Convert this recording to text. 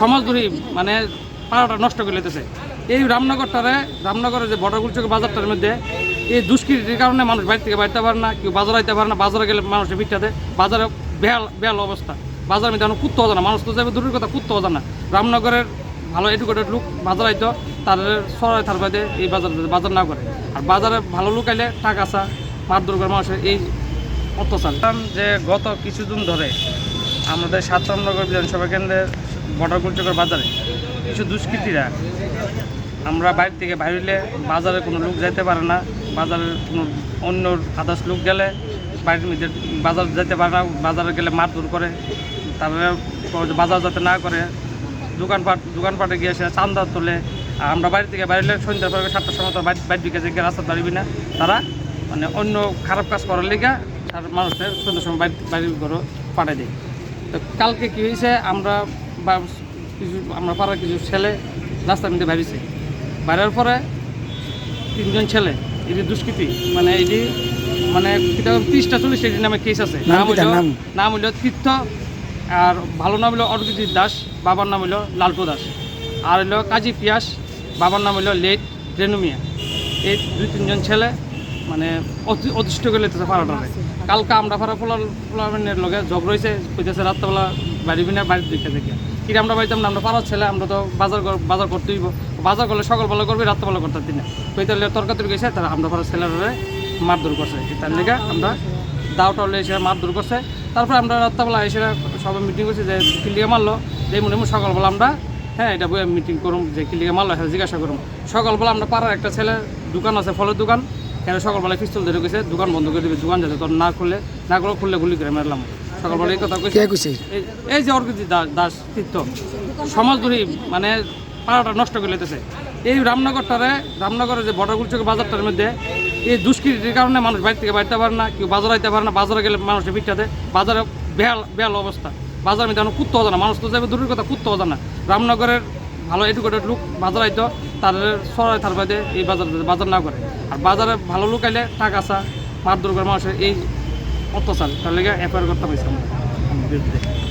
সমাজ ধরি মানে পাড়াটা নষ্ট করে লেতেছে এই রামনগরটারে, রামনগরের যে বর্ডার গুলচকের বাজারটার মধ্যে, এই দুষ্কৃতির কারণে মানুষ বাড়ি থেকে বাড়িতে পারে না, কেউ বাজার আইতে পারে না, বাজারে গেলে মানুষের ভিড়টাতে বাজারে বেহাল বেহাল অবস্থা। বাজারের মধ্যে এখন কুত্তো না, মানুষ তো যাবে দূরের কথা কুত্তো জানা রামনগরের ভালো এডুকেটেড লোক বাজার আইতো তাদের সরাই থার বাদে এই বাজার বাজার না করে। আর বাজারে ভালো লোক আইলে টাকা আসা, মারধর করে মানুষের এই অত্যাচার। যে গত কিছুদিন ধরে আমাদের সাত রামনগর বিধানসভা কেন্দ্রের বর্ডার গুলচকের বাজারে। কিছু দুষ্কৃতীরা। আমরা বাইরে থেকে বাইরে বাজারে কোনো লোক যাইতে পারে না বাজারের কোনো অন্য আদার্স লোক গেলে বাড়ির মধ্যে বাজার যেতে পারে না, বাজারে গেলে মারধর করে তারপরে বাজার যাতে না করে, দোকানপাট, দোকানপাটে গিয়ে সে চান্দা তোলে। আমরা বাড়ি থেকে বাইরে সন্ধ্যার পরে সাতটার সময় তো বাইরে ঢুকে যে রাস্তা দাঁড়িবি না, তারা মানে অন্য খারাপ কাজ করার লিগা আর মানুষের সন্ধ্যার সময় বাড়ি বাড়ির ঘরে পাঠিয়ে দেয়। তো কালকে কী হয়েছে, আমরা বা কিছু আমরা পাড়ার কিছু ছেলে রাস্তার মধ্যে বাইরেছে বাইরের পরে তিনজন ছেলে এটি দুষ্কৃতি মানে এটি মানে তিরিশটা চল্লিশটা এটির নামে কেস আছে। নাম হইল নাম? হইল তীর্থ আর ভালো নাম হইল অর্গজিৎ দাস বাবার নাম হইল লালটু দাস। আর হইল কাজী পিয়াস বাবার নাম হইল লেট রেনুমিয়া। এই দুই তিনজন ছেলে মানে অতি- অতিষ্ঠ করে লেতেছে পাড়াটারে। কালকে আমরা ফারা পোলার পোলার লগে জব রয়েছে কইতেছে রাত্রেবেলা বাড়ি বিনা বাড়ির দিকে থেকে কিরে আমরা বাড়িতাম না, আমরা পাড়ার ছেলে, আমরা তো বাজার বাজার করতে বাজার করলে সকালবেলা করবি রাত্রেবেলা করতে দিন কইতে তরকারি গেছে তারা আমরা পাড়ার ছেলেরা মারধর করছে। তার লেগে আমরা দাওটা এসে মারধর করছে। তারপরে আমরা রাত্রেবেলা এসে সবাই মিটিং করছি, যে কিলিয়ে মারলো, যে মনে মনে সকালবেলা আমরা হ্যাঁ এটা বই মিটিং করুম, যে কিলিয়ে মারলো হ্যাঁ জিজ্ঞাসা করুম। সকালবেলা আমরা পাড়ার একটা ছেলে, দোকান আছে, ফলের দোকান। কেন সকালবেলা পিস্তল ধরে গেছে, দোকান বন্ধ করে দিবে, দোকান যাতে তোর না খুললে না করে খুললে গুলি করে মারলাম। সকালবেলা এই কথা কে কইছে? কইছে এই- যে অর্গজি দাস দাস তীর্থ সমাজ ধরি মানে পাড়াটা নষ্ট করে লেতেছে এই রামনগরটারে রামনগরের যে বর্ডার গুলচকের বাজারটার মধ্যে এই দুষ্কৃতির কারণে মানুষ বাড়ি থেকে বাড়িতে পারে না কেউ বাজার আইতে পারে না বাজারে গেলে মানুষের বাজারে বেহাল বেহাল অবস্থা। বাজারের মধ্যে এখন কুত্তো জানা মানুষ তো যাবে দূরের কথা কুত্তো জানা রামনগরের ভালো এডুকেটেড লোক বাজার আইতো তাদের সরাই থার বাদে এই বাজার বাজার না করে। আর বাজারে ভালো লোক আইলে টাকা আসা মারধর করে মানুষের এই অত্যাচার তার লেগে এফআইআর করতে পারছি বিরুদ্ধে